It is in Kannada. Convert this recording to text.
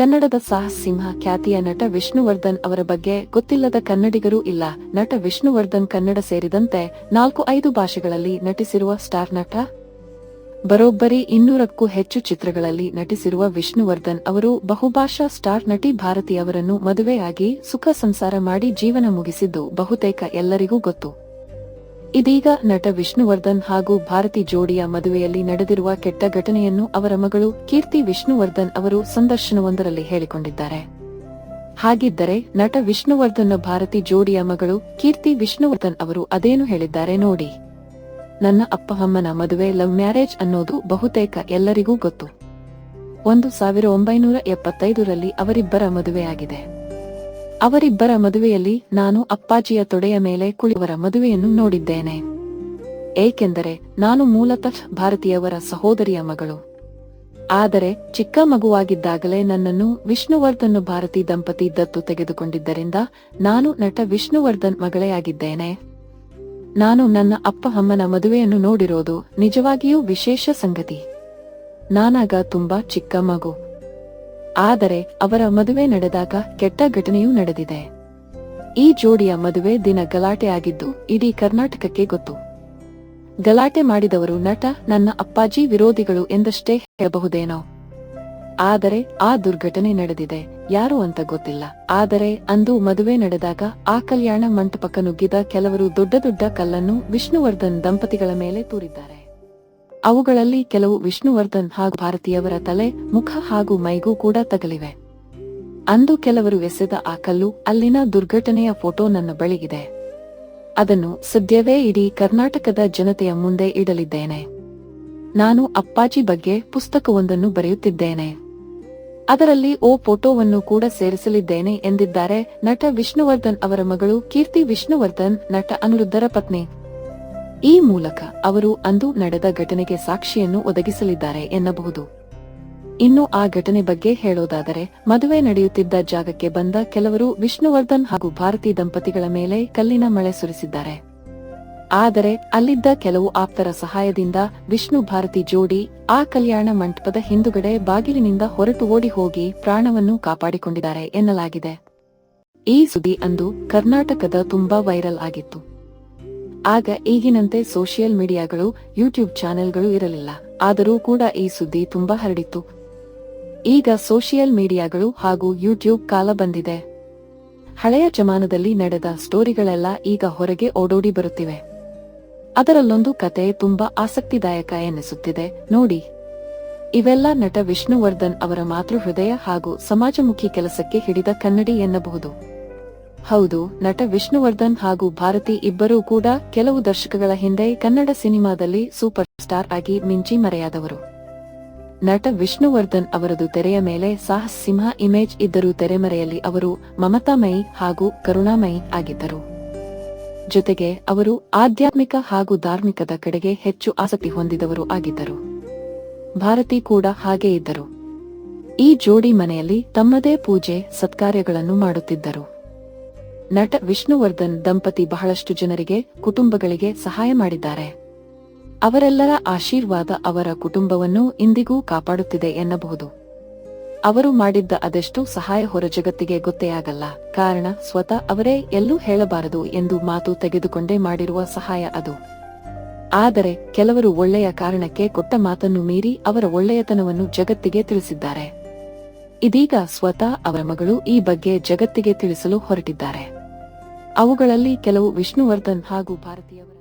ಕನ್ನಡದ ಸಾಹಸ ಸಿಂಹ ಖ್ಯಾತಿಯ ನಟ ವಿಷ್ಣುವರ್ಧನ್ ಅವರ ಬಗ್ಗೆ ಗೊತ್ತಿಲ್ಲದ ಕನ್ನಡಿಗರೂ ಇಲ್ಲ. ನಟ ವಿಷ್ಣುವರ್ಧನ್ ಕನ್ನಡ ಸೇರಿದಂತೆ ನಾಲ್ಕು ಐದು ಭಾಷೆಗಳಲ್ಲಿ ನಟಿಸಿರುವ ಸ್ಟಾರ್ ನಟ, ಬರೋಬ್ಬರಿ ಇನ್ನೂರಕ್ಕೂ ಹೆಚ್ಚು ಚಿತ್ರಗಳಲ್ಲಿ ನಟಿಸಿರುವ ವಿಷ್ಣುವರ್ಧನ್ ಅವರು ಬಹುಭಾಷಾ ಸ್ಟಾರ್ ನಟಿ ಭಾರತಿ ಅವರನ್ನು ಮದುವೆಯಾಗಿ ಸುಖ ಸಂಸಾರ ಮಾಡಿ ಜೀವನ ಮುಗಿಸಿದ್ದು ಬಹುತೇಕ ಎಲ್ಲರಿಗೂ ಗೊತ್ತು. ಇದೀಗ ನಟ ವಿಷ್ಣುವರ್ಧನ್ ಹಾಗೂ ಭಾರತಿ ಜೋಡಿಯ ಮದುವೆಯಲ್ಲಿ ನಡೆದಿರುವ ಕೆಟ್ಟ ಘಟನೆಯನ್ನು ಅವರ ಮಗಳು ಕೀರ್ತಿ ವಿಷ್ಣುವರ್ಧನ್ ಅವರು ಸಂದರ್ಶನವೊಂದರಲ್ಲಿ ಹೇಳಿಕೊಂಡಿದ್ದಾರೆ. ಹಾಗಿದ್ದರೆ ನಟ ವಿಷ್ಣುವರ್ಧನ್ ಭಾರತಿ ಜೋಡಿಯ ಮಗಳು ಕೀರ್ತಿ ವಿಷ್ಣುವರ್ಧನ್ ಅವರು ಅದೇನು ಹೇಳಿದ್ದಾರೆ ನೋಡಿ. ನನ್ನ ಅಪ್ಪ ಅಮ್ಮನ ಮದುವೆ ಲವ್ ಮ್ಯಾರೇಜ್ ಅನ್ನೋದು ಬಹುತೇಕ ಎಲ್ಲರಿಗೂ ಗೊತ್ತು. ಒಂದು ಸಾವಿರ ಒಂಬೈನೂರ ಎಪ್ಪತ್ತೈದರಲ್ಲಿ ಅವರಿಬ್ಬರ ಮದುವೆಯಾಗಿದೆ. ಅವರಿಬ್ಬರ ಮದುವೆಯಲ್ಲಿ ನಾನು ಅಪ್ಪಾಜಿಯ ತೊಡೆಯ ಮೇಲೆ ಕುಳಿಯವರ ಮದುವೆಯನ್ನು ನೋಡಿದ್ದೇನೆ. ಏಕೆಂದರೆ ನಾನು ಮೂಲತಃ ಭಾರತೀಯವರ ಸಹೋದರಿಯ ಮಗಳು. ಆದರೆ ಚಿಕ್ಕ ಮಗುವಾಗಿದ್ದಾಗಲೇ ನನ್ನನ್ನು ವಿಷ್ಣುವರ್ಧನ್ ಭಾರತಿ ದಂಪತಿ ದತ್ತು ತೆಗೆದುಕೊಂಡಿದ್ದರಿಂದ ನಾನು ನಟ ವಿಷ್ಣುವರ್ಧನ್ ಮಗಳೇ ಆಗಿದ್ದೇನೆ. ನಾನು ನನ್ನ ಅಪ್ಪ ಅಮ್ಮನ ಮದುವೆಯನ್ನು ನೋಡಿರೋದು ನಿಜವಾಗಿಯೂ ವಿಶೇಷ ಸಂಗತಿ. ನಾನಾಗ ತುಂಬಾ ಚಿಕ್ಕ ಮಗು. ಆದರೆ ಅವರ ಮದುವೆ ನಡೆದಾಗ ಕೆಟ್ಟ ಘಟನೆಯೂ ನಡೆದಿದೆ. ಈ ಜೋಡಿಯ ಮದುವೆ ದಿನ ಗಲಾಟೆ ಆಗಿದ್ದು ಇಡೀ ಕರ್ನಾಟಕಕ್ಕೆ ಗೊತ್ತು. ಗಲಾಟೆ ಮಾಡಿದವರು ನಟ, ನನ್ನ ಅಪ್ಪಾಜಿ ವಿರೋಧಿಗಳು ಎಂದಷ್ಟೇ ಹೇಳಬಹುದೇನೋ. ಆದರೆ ಆ ದುರ್ಘಟನೆ ನಡೆದಿದೆ, ಯಾರು ಅಂತ ಗೊತ್ತಿಲ್ಲ. ಆದರೆ ಅಂದು ಮದುವೆ ನಡೆದಾಗ ಆ ಕಲ್ಯಾಣ ಮಂಟಪಕ್ಕ ನುಗ್ಗಿದ ಕೆಲವರು ದೊಡ್ಡ ದೊಡ್ಡ ಕಲ್ಲನ್ನು ವಿಷ್ಣುವರ್ಧನ್ ದಂಪತಿಗಳ ಮೇಲೆ ತೂರಿದ್ದಾರೆ. ಅವುಗಳಲ್ಲಿ ಕೆಲವು ವಿಷ್ಣುವರ್ಧನ್ ಹಾಗೂ ಭಾರತೀಯವರ ತಲೆ, ಮುಖ ಹಾಗೂ ಮೈಗೂ ಕೂಡ ತಗಲಿವೆ. ಅಂದು ಕೆಲವರು ಎಸೆದ ಆ ಕಲ್ಲು ಅಲ್ಲಿನ ದುರ್ಘಟನೆಯ ಫೋಟೋ ನನ್ನ ಬಳಿಗಿದೆ. ಅದನ್ನು ಸದ್ಯವೇ ಇಡೀ ಕರ್ನಾಟಕದ ಜನತೆಯ ಮುಂದೆ ಇಡಲಿದ್ದೇನೆ. ನಾನು ಅಪ್ಪಾಜಿ ಬಗ್ಗೆ ಪುಸ್ತಕವೊಂದನ್ನು ಬರೆಯುತ್ತಿದ್ದೇನೆ. ಅದರಲ್ಲಿ ಓ ಫೋಟೋವನ್ನು ಕೂಡ ಸೇರಿಸಲಿದ್ದೇನೆ ಎಂದಿದ್ದಾರೆ ನಟ ವಿಷ್ಣುವರ್ಧನ್ ಅವರ ಮಗಳು ಕೀರ್ತಿ ವಿಷ್ಣುವರ್ಧನ್, ನಟ ಅನಿರುದ್ಧರ ಪತ್ನಿ. ಈ ಮೂಲಕ ಅವರು ಅಂದು ನಡೆದ ಘಟನೆಗೆ ಸಾಕ್ಷಿಯನ್ನು ಒದಗಿಸಲಿದ್ದಾರೆ ಎನ್ನಬಹುದು. ಇನ್ನು ಆ ಘಟನೆ ಬಗ್ಗೆ ಹೇಳೋದಾದರೆ, ಮದುವೆ ನಡೆಯುತ್ತಿದ್ದ ಜಾಗಕ್ಕೆ ಬಂದ ಕೆಲವರು ವಿಷ್ಣುವರ್ಧನ್ ಹಾಗೂ ಭಾರತಿ ದಂಪತಿಗಳ ಮೇಲೆ ಕಲ್ಲಿನ ಮಳೆ ಸುರಿಸಿದ್ದಾರೆ. ಆದರೆ, ಅಲ್ಲಿದ್ದ ಕೆಲವು ಆಪ್ತರ ಸಹಾಯದಿಂದ ವಿಷ್ಣು ಭಾರತಿ ಜೋಡಿ ಆ ಕಲ್ಯಾಣ ಮಂಟಪದ ಹಿಂದುಗಡೆ ಬಾಗಿಲಿನಿಂದ ಹೊರಟು ಓಡಿ ಹೋಗಿ ಪ್ರಾಣವನ್ನು ಕಾಪಾಡಿಕೊಂಡಿದ್ದಾರೆ ಎನ್ನಲಾಗಿದೆ. ಈ ಸುದ್ದಿ ಅಂದು ಕರ್ನಾಟಕದ ತುಂಬಾ ವೈರಲ್ ಆಗಿತ್ತು. ಆಗ ಈಗಿನಂತೆ ಸೋಷಿಯಲ್ ಮೀಡಿಯಾಗಳು, ಯೂಟ್ಯೂಬ್ ಚಾನೆಲ್ಗಳು ಇರಲಿಲ್ಲ. ಆದರೂ ಕೂಡ ಈ ಸುದ್ದಿ ತುಂಬಾ ಹರಡಿತು ಈಗ ಸೋಷಿಯಲ್ ಮೀಡಿಯಾಗಳು ಹಾಗೂ ಯೂಟ್ಯೂಬ್ ಕಾಲ ಬಂದಿದೆ. ಹಳೆಯ ಜಮಾನದಲ್ಲಿ ನಡೆದ ಸ್ಟೋರಿಗಳೆಲ್ಲ ಈಗ ಹೊರಗೆ ಓಡೋಡಿ ಬರುತ್ತಿವೆ. ಅದರಲ್ಲೊಂದು ಕತೆ ತುಂಬಾ ಆಸಕ್ತಿದಾಯಕ ಎನಿಸುತ್ತಿದೆ. ನೋಡಿ. ಇವೆಲ್ಲ ನಟ ವಿಷ್ಣುವರ್ಧನ್ ಅವರ ಮಾತೃ ಹೃದಯ ಹಾಗೂ ಸಮಾಜಮುಖಿ ಕೆಲಸಕ್ಕೆ ಹಿಡಿದ ಕನ್ನಡಿ ಎನ್ನಬಹುದು. ಹೌದು, ನಟ ವಿಷ್ಣುವರ್ಧನ್ ಹಾಗೂ ಭಾರತಿ ಇಬ್ಬರೂ ಕೂಡ ಕೆಲವು ದಶಕಗಳ ಹಿಂದೆ ಕನ್ನಡ ಸಿನಿಮಾದಲ್ಲಿ ಸೂಪರ್ ಸ್ಟಾರ್ ಆಗಿ ಮಿಂಚಿ ಮರೆಯಾದವರು. ನಟ ವಿಷ್ಣುವರ್ಧನ್ ಅವರದು ತೆರೆಯ ಮೇಲೆ ಸಾಹಸ ಸಿಂಹ ಇಮೇಜ್ ಇದ್ದರೂ ತೆರೆಮರೆಯಲ್ಲಿ ಅವರು ಮಮತಾಮಯಿ ಹಾಗೂ ಕರುಣಾಮಯಿ ಆಗಿದ್ದರು. ಜೊತೆಗೆ ಅವರು ಆಧ್ಯಾತ್ಮಿಕ ಹಾಗೂ ಧಾರ್ಮಿಕದ ಕಡೆಗೆ ಹೆಚ್ಚು ಆಸಕ್ತಿ ಹೊಂದಿದವರು ಆಗಿದ್ದರು. ಭಾರತಿ ಕೂಡ ಹಾಗೆ ಇದ್ದರು. ಈ ಜೋಡಿ ಮನೆಯಲ್ಲಿ ತಮ್ಮದೇ ಪೂಜೆ, ಸತ್ಕಾರ್ಯಗಳನ್ನು ಮಾಡುತ್ತಿದ್ದರು. ನಟ ವಿಷ್ಣುವರ್ಧನ್ ದಂಪತಿ ಬಹಳಷ್ಟು ಜನರಿಗೆ, ಕುಟುಂಬಗಳಿಗೆ ಸಹಾಯ ಮಾಡಿದ್ದಾರೆ. ಅವರೆಲ್ಲರ ಆಶೀರ್ವಾದ ಅವರ ಕುಟುಂಬವನ್ನು ಇಂದಿಗೂ ಕಾಪಾಡುತ್ತಿದೆ ಎನ್ನಬಹುದು. ಅವರು ಮಾಡಿದ್ದ ಅದೆಷ್ಟು ಸಹಾಯ ಹೊರ ಜಗತ್ತಿಗೆ ಗೊತ್ತೇ ಆಗಲ್ಲ ಕಾರಣ ಸ್ವತಃ ಅವರೇ ಎಲ್ಲೂ ಹೇಳಬಾರದು ಎಂದು ಮಾತು ತೆಗೆದುಕೊಂಡೇ ಮಾಡಿರುವ ಸಹಾಯ ಅದು. ಆದರೆ ಕೆಲವರು ಒಳ್ಳೆಯ ಕಾರಣಕ್ಕೆ ಕೊಟ್ಟ ಮಾತನ್ನು ಮೀರಿ ಅವರ ಒಳ್ಳೆಯತನವನ್ನು ಜಗತ್ತಿಗೆ ತಿಳಿಸಿದ್ದಾರೆ. ಇದೀಗ ಸ್ವತಃ ಅವರ ಮಗಳು ಈ ಬಗ್ಗೆ ಜಗತ್ತಿಗೆ ತಿಳಿಸಲು ಹೊರಟಿದ್ದಾರೆ. ಅವುಗಳಲ್ಲಿ ಕೆಲವು ವಿಷ್ಣುವರ್ಧನ್ ಹಾಗೂ ಭಾರತೀಯವರ